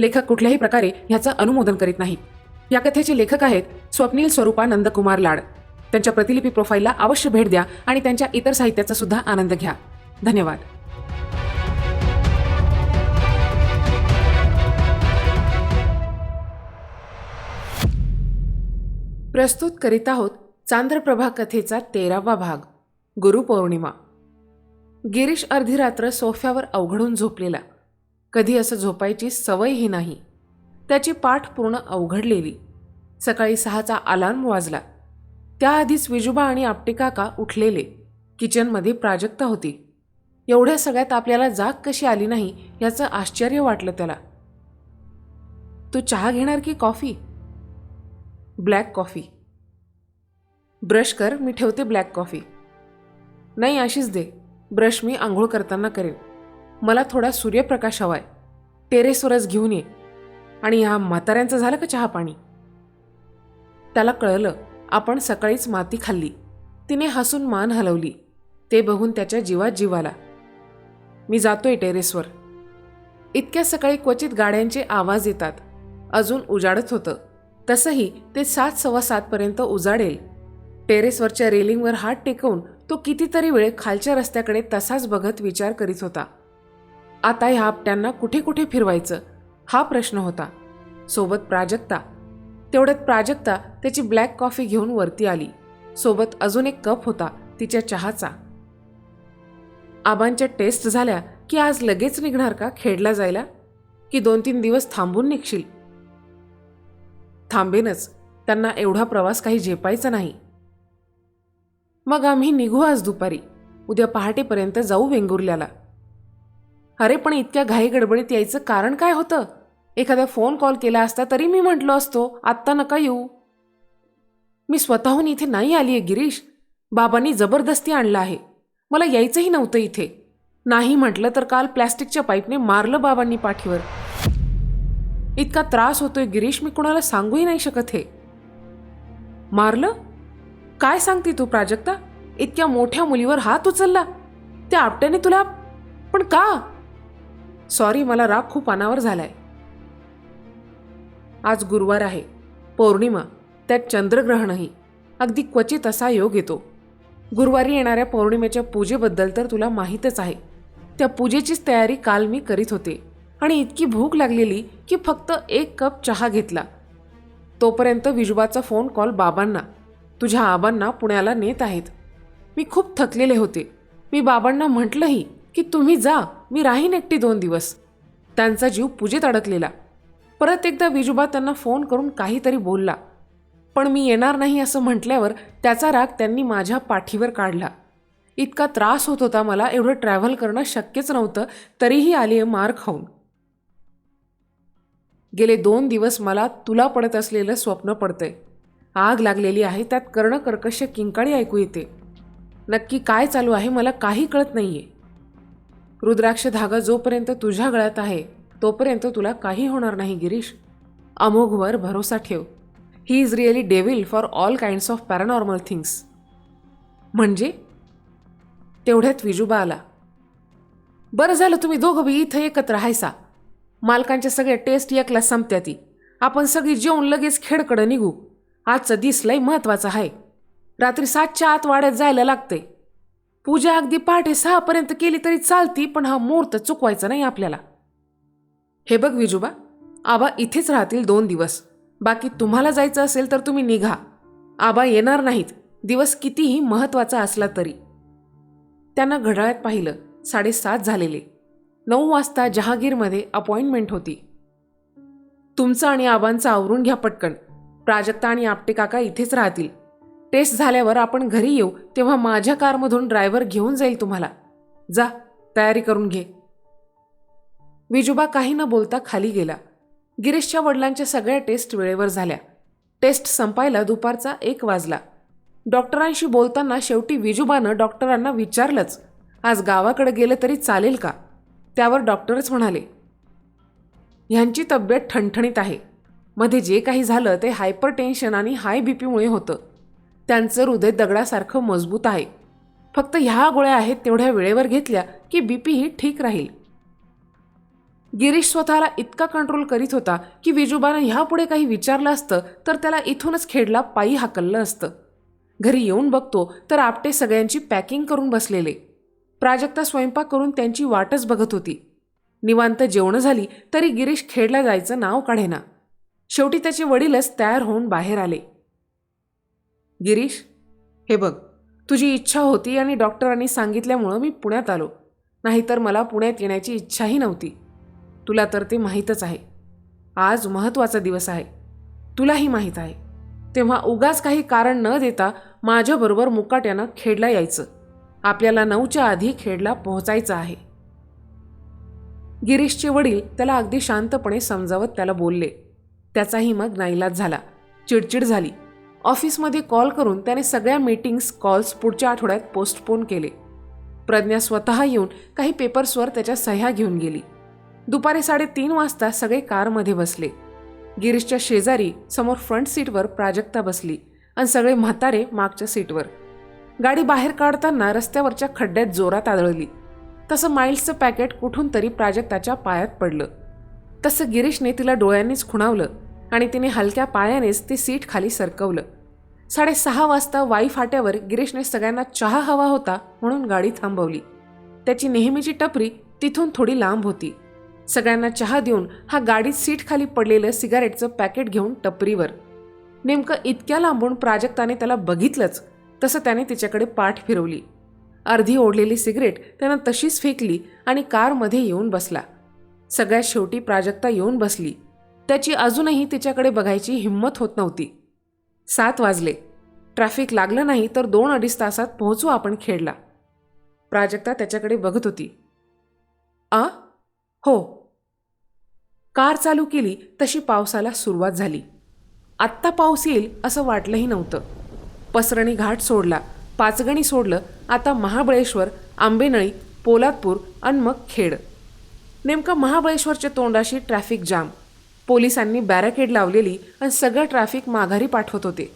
लेखक कुठल्याही प्रकारे ह्याचं अनुमोदन करीत नाहीत. या कथेचे लेखक आहेत स्वप्नील स्वरूपा नंदकुमार लाड. त्यांच्या प्रतिलिपी प्रोफाईलला अवश्य भेट द्या आणि त्यांच्या इतर साहित्याचा सुद्धा आनंद घ्या. धन्यवाद. प्रस्तुत करीत आहोत चांद्रप्रभा कथेचा तेरावा भाग गुरुपौर्णिमा. गिरीश अर्धी रात्र सोफ्यावर अवघडून झोपलेला. कधी असं झोपायची सवयही नाही. त्याची पाठ पूर्ण अवघडलेली. सकाळी सहाचा अलार्म वाजला. त्याआधीच विजुबा आणि आपटे काका उठलेले. किचनमध्ये प्राजक्ता होती. एवढ्या सगळ्यात आपल्याला जाग कशी आली नाही याचं आश्चर्य वाटलं त्याला. तू चहा घेणार की कॉफी? Black coffee. ब्रश कर मी ठेवते ब्लॅक कॉफी. नाही अशीच दे. ब्रश मी आंघोळ करताना करेन. मला थोडा सूर्यप्रकाश हवाय. टेरेसवरच घेऊन ये. आणि ह्या म्हाताऱ्यांचं झालं का चहा पाणी? त्याला कळलं आपण सकाळीच माती खाल्ली. तिने हसून मान हलवली. ते बघून त्याच्या जीवात जीवाला मी जातोय टेरेसवर. इतक्या सकाळी क्वचित गाड्यांचे आवाज येतात. अजून उजाडत होतं. तसंही ते सात सव्वा सातपर्यंत उजाडेल. टेरेसवरच्या रेलिंगवर हात टेकवून तो कितीतरी वेळ खालच्या रस्त्याकडे तसाच बघत विचार करीत होता. आता ह्या आपट्यांना कुठे कुठे फिरवायचं? हा प्रश्न होता. सोबत प्राजक्ता. तेवढ्यात प्राजक्ता त्याची ब्लॅक कॉफी घेऊन वरती आली. सोबत अजून एक कप होता तिच्या चहाचा. आबांच्या टेस्ट झाल्या की आज लगेच निघणार का खेडला जायला? की दोन तीन दिवस थांबून निघशील? थांबेनच त्यांना एवढा प्रवास काही झेपायचा नाही. मग आम्ही निघू आज दुपारी. उद्या पहाटेपर्यंत जाऊ वेंगुर्ल्याला. अरे पण इतक्या घाई गडबडीत यायचं कारण काय होतं? एखादा फोन कॉल केला असता तरी मी म्हटलो असतो आत्ता नका येऊ. मी स्वतःहून इथे नाही आली आहे गिरीश. बाबांनी जबरदस्ती आणलं आहे. मला यायचंही नव्हतं इथे. नाही म्हटलं तर काल प्लॅस्टिकच्या पाईपने मारलं बाबांनी पाठीवर. इतका त्रास होतोय गिरीश मी कुणाला सांगूही नाही शकत हे. मारलं? काय सांगते तू प्राजक्ता? इतक्या मोठ्या मुलीवर हात उचलला. त्या आपट्याने तुला पण का? सॉरी मला राग खूप अनावर झालाय. आज गुरुवार आहे. पौर्णिमा. त्यात चंद्रग्रहणही. अगदी क्वचित असा योग येतो. गुरुवारी येणाऱ्या पौर्णिमेच्या पूजेबद्दल तर तुला माहीतच आहे. त्या पूजेचीच तयारी काल मी करीत होते. आणि इतकी भूक लागलेली की फक्त एक कप चहा घेतला. तोपर्यंत विजुबाचा फोन कॉल बाबांना. तुझ्या आबांना पुण्याला नेत आहेत. मी खूप थकलेले होते. मी बाबांना म्हटलंही की तुम्ही जा मी राहीन एकटी दोन दिवस. त्यांचा जीव पूजेत अडकलेला. परत एकदा विजुबा त्यांना फोन करून काहीतरी बोलला. पण मी येणार नाही असं म्हटल्यावर त्याचा राग त्यांनी माझ्या पाठीवर काढला. इतका त्रास होत होता मला एवढं ट्रॅव्हल करणं शक्यच नव्हतं तरीही आली मार खाऊन. गेले दोन दिवस मला तुला पडत असलेलं स्वप्न पडतंय. आग लागलेली आहे त्यात कर्ण कर्कश किंकाळी ऐकू येते. नक्की काय चालू आहे मला काही कळत नाही आहे रुद्राक्ष धागा जोपर्यंत तुझ्या गळ्यात आहे तोपर्यंत तुला काही होणार नाही गिरीश. अमोघवर भरोसा ठेव. He is really devil for all kinds of paranormal things म्हणजे? तेवढ्यात विजुबा आला. बरं झालं तुम्ही दोघं बी इथं एकत्र राहायसा मालकांच्या सगळ्या टेस्ट एकला संपत्या ती. आपण सगळी जेवून लगेच खेडकडं निघू. आजचं दिसलंय महत्त्वाचं आहे रात्री सातच्या आत वाड्यात जायला लागते पूजा अगदी पहाटे सहापर्यंत केली तरी चालती पण हा मुहूर्त चुकवायचा नाही आपल्याला. हे बघ विजुबा आबा इथेच राहतील दोन दिवस. बाकी तुम्हाला जायचं असेल तर तुम्ही निघा. आबा येणार नाहीत. दिवस कितीही महत्त्वाचा असला तरी. त्यांना घड्याळ्यात पाहिलं. साडेसात झालेले. नऊ वाजता जहागीरमध्ये अपॉइंटमेंट होती. तुमचं आणि आबांचं आवरून घ्या पटकन. प्राजक्ता आणि आपटे काका इथेच राहतील. टेस्ट झाल्यावर आपण घरी येऊ तेव्हा माझ्या कारमधून ड्रायव्हर घेऊन जाईल तुम्हाला. जा तयारी करून घे. विजुबा काही न बोलता खाली गेला. गिरीशच्या वडिलांच्या सगळ्या टेस्ट वेळेवर झाल्या. टेस्ट संपायला दुपारचा एक वाजला. डॉक्टरांशी बोलताना शेवटी विजुबानं डॉक्टरांना विचारलंच आज गावाकडे गेलं तरी चालेल का? त्यावर डॉक्टरच म्हणाले ह्यांची तब्येत ठणठणीत आहे. मध्ये जे काही झालं ते हायपर टेन्शन आणि हाय बी पीमुळे होतं. त्यांचं हृदय दगडासारखं मजबूत आहे. फक्त ह्या गोळ्या आहेत तेवढ्या वेळेवर घेतल्या की बी पीही ठीक राहील. गिरीश स्वतःला इतका कंट्रोल करीत होता की विजूबानं ह्यापुढे काही विचारलं असतं तर त्याला इथूनच खेडला पायी हाकललं असतं. घरी येऊन बघतो तर आपटे सगळ्यांची पॅकिंग करून बसलेले. प्राजक्ता स्वयंपाक करून त्यांची वाटच बघत होती. निवांत जेवणं झाली तरी गिरीश खेडला जायचं नाव काढेना. शेवटी त्याचे वडीलच तयार होऊन बाहेर आले. गिरीश हे बघ तुझी इच्छा होती आणि डॉक्टरांनी सांगितल्यामुळं मी पुण्यात आलो. नाहीतर मला पुण्यात येण्याची इच्छाही नव्हती. तुला तर ते माहीतच आहे. आज महत्त्वाचा दिवस आहे. तुलाही माहीत आहे. तेव्हा उगाच काही कारण न देता माझ्याबरोबर मुकाट्यानं खेडला यायचं. आपल्याला नऊच्या आधी खेडला पोहोचायचं आहे. गिरीशचे वडील त्याला अगदी शांतपणे समजावत त्याला बोलले. त्याचाही मग नाईलाज झाला. चिडचिड झाली. ऑफिसमध्ये कॉल करून त्याने सगळ्या मीटिंग्स कॉल्स पुढच्या आठवड्यात पोस्टपोन केले. प्रज्ञा स्वतः येऊन काही पेपर्सवर त्याच्या सह्या घेऊन गेली. दुपारी साडेतीन वाजता सगळे कारमध्ये बसले. गिरीशच्या शेजारी समोर फ्रंट सीटवर प्राजक्ता बसली आणि सगळे म्हातारे मागच्या सीटवर. गाडी बाहेर काढताना रस्त्यावरच्या खड्ड्यात जोरात आदळली. तसं माईल्सचं पॅकेट कुठून तरी प्राजक्ताच्या पायात पडलं. तसं गिरीशने तिला डोळ्यांनीच खुणावलं. आणि तिने हलक्या पायानेच ते सीट खाली सरकवलं. साडेसहा वाजता वाई फाट्यावर गिरीशने सगळ्यांना चहा हवा होता म्हणून गाडी थांबवली. त्याची नेहमीची टपरी तिथून थोडी लांब होती. सगळ्यांना चहा देऊन हा गाडीत सीट खाली पडलेलं सिगारेटचं पॅकेट घेऊन टपरीवर. नेमकं इतक्या लांबून प्राजक्ताने त्याला बघितलंच तसं त्याने तिच्याकडे पाठ फिरवली. अर्धी ओढलेली सिगरेट त्यानं तशीच फेकली आणि कारमध्ये येऊन बसला. सगळ्यात शेवटी प्राजक्ता येऊन बसली. त्याची अजूनही तिच्याकडे बघायची हिंमत होत नव्हती. सात वाजले. ट्रॅफिक लागलं नाही तर दोन अडीच तासात पोहोचू आपण खेडला. प्राजक्ता त्याच्याकडे बघत होती. आ? हो. कार चालू केली तशी पावसाला सुरुवात झाली. आत्ता पाऊस येईल असं वाटलंही नव्हतं. पसरणी घाट सोडला पाचगणी सोडलं आता महाबळेश्वर आंबेनळी पोलादपूर आणि मग खेड. नेमकं महाबळेश्वरच्या तोंडाशी ट्रॅफिक जाम. पोलिसांनी बॅरिकेड लावलेली आणि सगळं ट्रॅफिक माघारी पाठवत होते.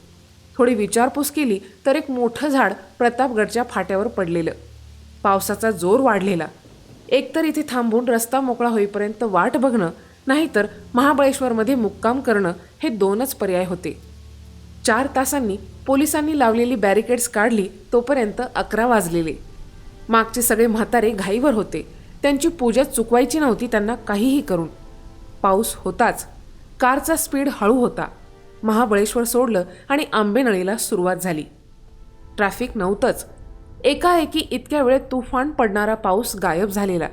थोडी विचारपूस केली तर एक मोठं झाड प्रतापगडच्या फाट्यावर पडलेलं. पावसाचा जोर वाढलेला. एकतर इथे थांबून रस्ता मोकळा होईपर्यंत वाट बघणं नाहीतर महाबळेश्वरमध्ये मुक्काम करणं हे दोनच पर्याय होते. चार तासांनी पोलिसांनी लावलेली बॅरिकेड्स काढली तोपर्यंत अकरा वाजलेले. मागचे सगळे म्हातारे घाईवर होते. त्यांची पूजा चुकवायची नव्हती त्यांना काहीही करून. पाऊस होताच. कारचा स्पीड हळू होता. महाबळेश्वर सोडलं आणि आंबेनळीला सुरुवात झाली. ट्रॅफिक नव्हतंच. एकाएकी इतक्या वेळेत तुफान पडणारा पाऊस गायब झालेला.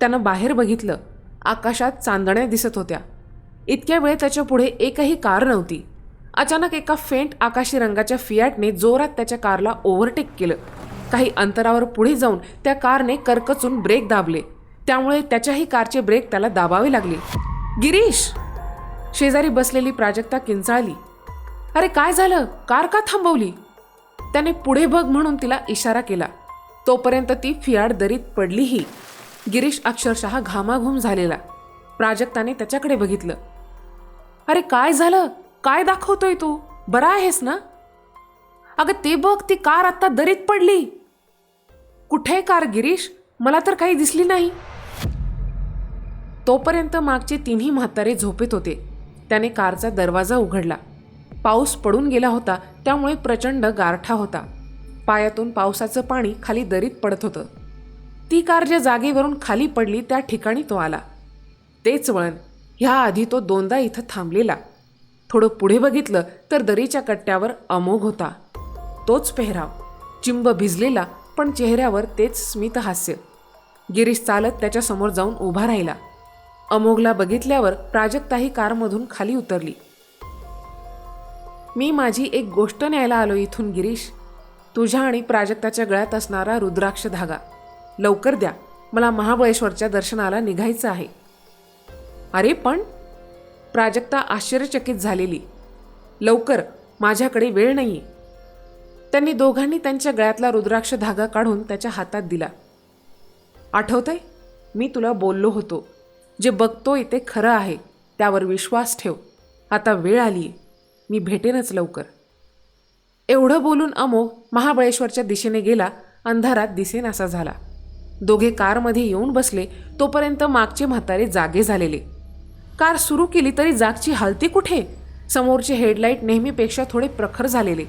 त्यानं बाहेर बघितलं. आकाशात चांदण्या दिसत होत्या. इतक्या वेळ त्याच्या पुढे एकही कार नव्हती. अचानक एका फेंट आकाशी रंगाच्या फियाटने जोरात त्याच्या कारला ओव्हरटेक केलं. काही अंतरावर पुढे जाऊन त्या कारने करकचून ब्रेक दाबले. त्यामुळे त्याच्याही कारचे ब्रेक त्याला दाबावे लागले. गिरीश! शेजारी बसलेली प्राजक्ता किंचाळली. अरे काय झालं? कार का थांबवली? त्याने पुढे बघ म्हणून तिला इशारा केला. तोपर्यंत ती फियाड दरीत पडलीही. गिरीश अक्षरशः घामाघूम झालेला. प्राजक्ताने त्याच्याकडे बघितलं. अरे काय झालं? काय दाखवतोय तू? बरा आहेस ना? अगं ते बघ ती कार आत्ता दरीत पडली. कुठे कार गिरीश? मला तर काही दिसली नाही. तोपर्यंत मागचे तिन्ही म्हातारे झोपेत होते. त्याने कारचा दरवाजा उघडला. पाऊस पडून गेला होता त्यामुळे प्रचंड गारठा होता. पायातून पावसाचं पाणी खाली दरीत पडत होतं. ती कार ज्या जागेवरून खाली पडली त्या ठिकाणी तो आला. तेच वळण. ह्याआधी तो दोनदा इथं थांबलेला. थोडं पुढे बघितलं तर दरीच्या कट्ट्यावर अमोघ होता. तोच पेहराव. चिंब भिजलेला पण चेहऱ्यावर तेच स्मितहास्य. गिरीश चालत त्याच्यासमोर जाऊन उभा राहिला. अमोघला बघितल्यावर प्राजक्ताही कारमधून खाली उतरली. मी माझी एक गोष्ट न्यायला आलो इथून गिरीश. तुझ्या आणि प्राजक्ताच्या गळ्यात असणारा रुद्राक्ष धागा. लवकर द्या. मला महाबळेश्वरच्या दर्शनाला निघायचं आहे. अरे पण. प्राजक्ता आश्चर्यचकित झालेली. लवकर. माझ्याकडे वेळ नाही त्यांनी दोघांनी त्यांच्या गळ्यातला रुद्राक्ष धागा काढून त्याच्या हातात दिला. आठवतंय? मी तुला बोललो होतो. जे बघतोय ते खरं आहे त्यावर विश्वास ठेव. आता वेळ आली मी भेटेनच लवकर. एवढं बोलून अमोघ महाबळेश्वरच्या दिशेने गेला अंधारात दिसेनासा झाला. दोघे कारमध्ये येऊन बसले तोपर्यंत मागचे म्हातारे जागे झालेले. कार सुरू केली तरी जागची हालती कुठे? समोरचे हेडलाईट नेहमीपेक्षा थोडे प्रखर झालेले.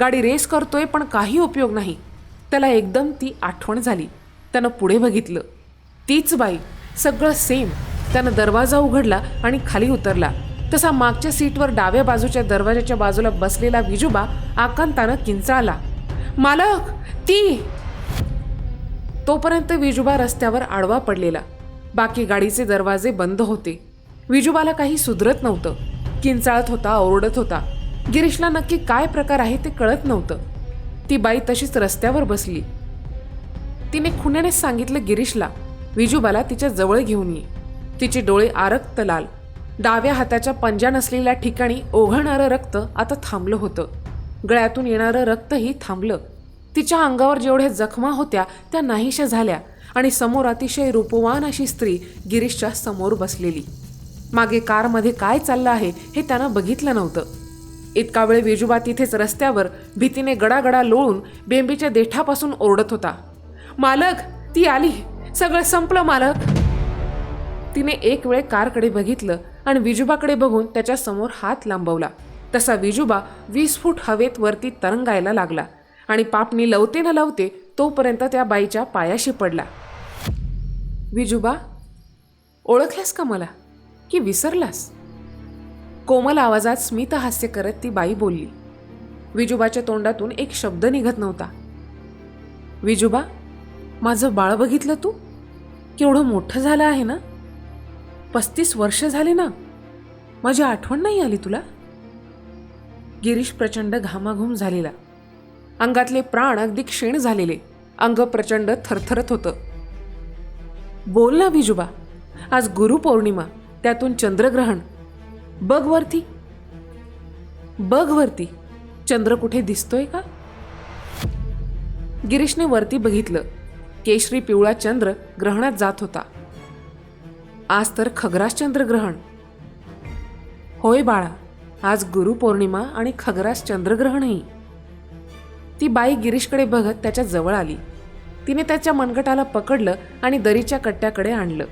गाडी रेस करतोय पण काही उपयोग नाही. त्याला एकदम ती आठवण झाली. त्यानं पुढे बघितलं. तीच बाई. सगळं सेम. त्यानं दरवाजा उघडला आणि खाली उतरला. तसा मागच्या सीटवर डाव्या बाजूच्या दरवाजाच्या बाजूला बसलेला विजोबा आकांतानं किंचाळला. मालक ती! तोपर्यंत विजुबा रस्त्यावर आडवा पडलेला. बाकी गाडीचे दरवाजे बंद होते. विजुबाला काही सुधरत नव्हतं. किंचाळत होता ओरडत होता. गिरीशला नक्की काय प्रकार आहे ते कळत नव्हतं. ती बाई तशीच रस्त्यावर बसली. तिने खुण्याने सांगितलं गिरीशला. विजूबाला तिच्या जवळ घेऊन ये. तिचे डोळे आरक्त लाल. डाव्या हाताच्या पंजा नसलेल्या ठिकाणी ओघळणारं रक्त आता थांबलं होतं. गळ्यातून येणारं रक्तही थांबलं. तिच्या अंगावर जेवढ्या जखमा होत्या त्या नाहीशा झाल्या आणि समोर अतिशय रूपवान अशी स्त्री गिरीशच्या समोर बसलेली. मागे कारमध्ये काय चाललं आहे हे त्यानं बघितलं नव्हतं. इतका वेळ वेजुबा तिथेच रस्त्यावर भीतीने गडागडा लोळून बेंबीच्या देठापासून ओरडत होता. मालक ती आली. सगळं संपलं मालक. तिने एक वेळ कारकडे बघितलं आणि विजुबाकडे बघून त्याच्यासमोर हात लांबवला. तसा विजुबा वीस फूट हवेत वरती तरंगायला लागला आणि पापणी लवते न लवते तोपर्यंत त्या बाईच्या पायाशी पडला. विजुबा ओळखलास का मला? की विसरलास? कोमल आवाजात स्मित हास्य करत ती बाई बोलली. विजुबाच्या तोंडातून एक शब्द निघत नव्हता. विजुबा माझं बाळ बघितलं तू? केवढं मोठं झालं आहे ना? पस्तीस वर्ष झाले ना? माझी आठवण नाही आली तुला? गिरीश प्रचंड घामाघूम झालेला. अंगातले प्राण अगदी क्षीण झालेले. अंग प्रचंड थरथरत होतं. बोल ना बिजुबा आज गुरुपौर्णिमा त्यातून चंद्रग्रहण. बघ वरती. बघ वरती. चंद्र कुठे दिसतोय का? गिरीशने वरती बघितलं. केशरी पिवळा चंद्र ग्रहणात जात होता. आज तर खग्रास चंद्रग्रहण होय बाळा आज गुरुपौर्णिमा आणि खग्रास चंद्रग्रहणही ती बाई गिरीशकडे बघत त्याच्याजवळ आली. तिने त्याच्या मनगटाला पकडलं आणि दरीच्या कट्ट्याकडे आणलं.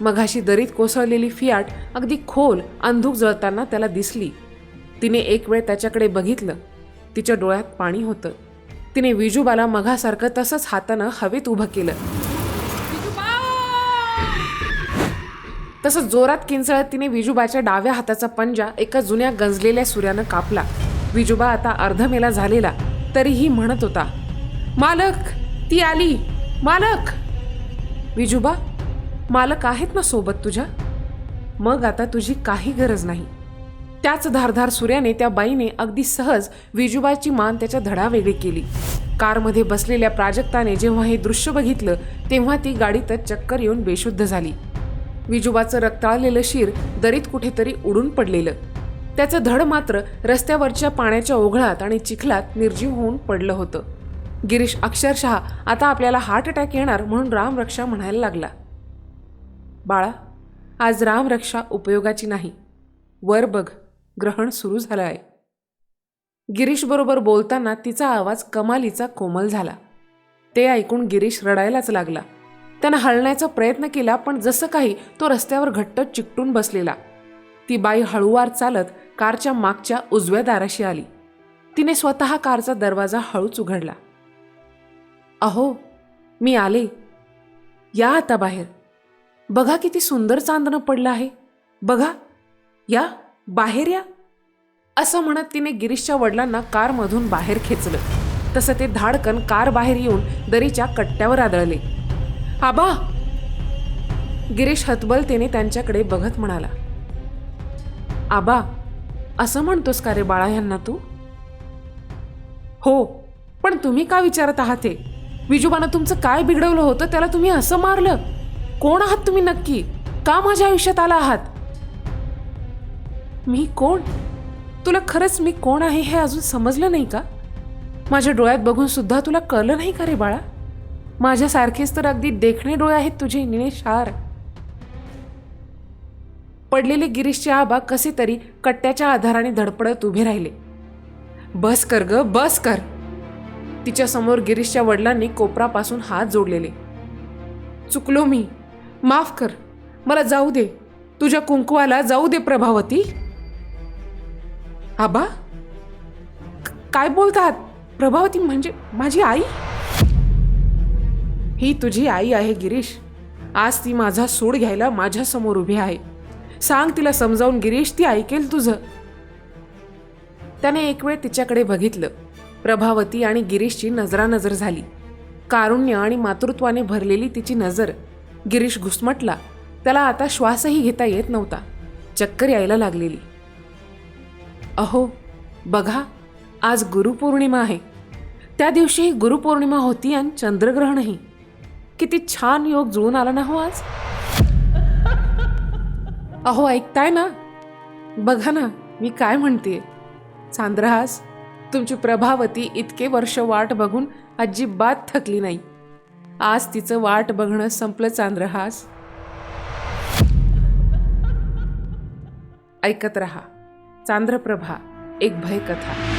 मघाशी दरीत कोसळलेली फियाट अगदी खोल अंधूक जळताना त्याला दिसली. तिने एक वेळ त्याच्याकडे बघितलं. तिच्या डोळ्यात पाणी होतं. तिने विजूबाला मघासारखं तसंच हातानं हवेत उभं केलं. तसं जोरात किंचळत तिने विजुबाच्या डाव्या हाताचा पंजा एका जुन्या गंजलेल्या सूर्यानं कापला. विजूबा आता अर्धमेला झालेला तरीही म्हणत होता मालक ती आली. मालक. विजूबा मालक आहेत ना सोबत तुझ्या? मग आता तुझी काही गरज नाही. त्याच धारधार सूर्याने त्या बाईने अगदी सहज विजूबाची मान त्याच्या धडा वेगळी केली. कारमध्ये बसलेल्या प्राजक्ताने जेव्हा हे दृश्य बघितलं तेव्हा ती गाडीतच चक्कर येऊन बेशुद्ध झाली. विजुबाचं रक्ताळलेलं शिर दरीत कुठेतरी उडून पडलेलं. त्याचं धड मात्र रस्त्यावरच्या पाण्याच्या ओघळात आणि चिखलात निर्जीव होऊन पडलं होतं. गिरीश अक्षरशः आता आपल्याला हार्ट अटॅक येणार म्हणून रामरक्षा म्हणायला लागला. बाळा आज रामरक्षा उपयोगाची नाही. वर बघ ग्रहण सुरू झालं आहे गिरीशबरोबर बोलताना तिचा आवाज कमालीचा कोमल झाला. ते ऐकून गिरीश रडायलाच लागला. त्यानं हलण्याचा प्रयत्न केला पण जसं काही तो रस्त्यावर घट्ट चिकटून बसलेला. ती बाई हळूवार चालत कारच्या मागच्या उजव्या दाराशी आली. तिने स्वतः कारचा दरवाजा हळूच उघडला. अहो मी आले. या आता बाहेर. बघा किती सुंदर चांदणं पडलं आहे. बघा. या बाहेर या. असं म्हणत तिने गिरीशच्या वडिलांना कारमधून बाहेर खेचलं. तसं ते धाडकन कार बाहेर येऊन दरीच्या कट्ट्यावर आदळले. आबा! गिरीश हतबलतेने त्यांच्याकडे बघत म्हणाला. आबा असं म्हणतोस का रे बाळा यांना तू? हो पण तुम्ही का विचारत आहात हे? विजोबानं तुमचं काय बिघडवलं होतं त्याला तुम्ही असं मारलं? कोण आहात तुम्ही नक्की? का माझ्या आयुष्यात आला आहात? मी कोण? तुला खरंच मी कोण आहे हे अजून समजलं नाही का? माझ्या डोळ्यात बघून सुद्धा तुला कळलं नाही का रे बाळा? माझ्यासारखेच तर अगदी देखणे डोळे आहेत तुझे निळेशार पडलेले गिरीशचे आबा कसे तरी कट्ट्याच्या आधाराने धडपडत उभे राहिले. बस कर ग बस कर. तिच्या समोर गिरीशच्या वडिलांनी कोपरापासून हात जोडलेले. चुकलो मी. माफ कर. मला जाऊ दे. तुझ्या कुंकुवाला जाऊ दे प्रभावती. आबा? काय बोलतात? प्रभावती म्हणजे माझी आई? ही तुझी आई आहे गिरीश. आज ती माझा सूड घ्यायला माझ्यासमोर उभी आहे. सांग तिला समजावून गिरीश ती ऐकेल तुझं. त्याने एक वेळ तिच्याकडे बघितलं. प्रभावती आणि गिरीशची नजरानजर झाली. कारुण्य आणि मातृत्वाने भरलेली तिची नजर. गिरीश घुसमटला. त्याला आता श्वासही घेता येत नव्हता. चक्कर यायला लागलेली. अहो बघा आज गुरुपौर्णिमा आहे. त्या दिवशी गुरुपौर्णिमा होती आणि चंद्रग्रहणही. किती छान योग जुळून आला ना हो आज? अहो ऐकताय ना? बघा ना मी काय म्हणते चांद्रहास तुमची प्रभावती इतके वर्ष वाट बघून अजिबात थकली नाही. आज तिचं वाट बघणं संपलं चांद्रहास. ऐकत रहा. चांद्रप्रभा एक भयकथा.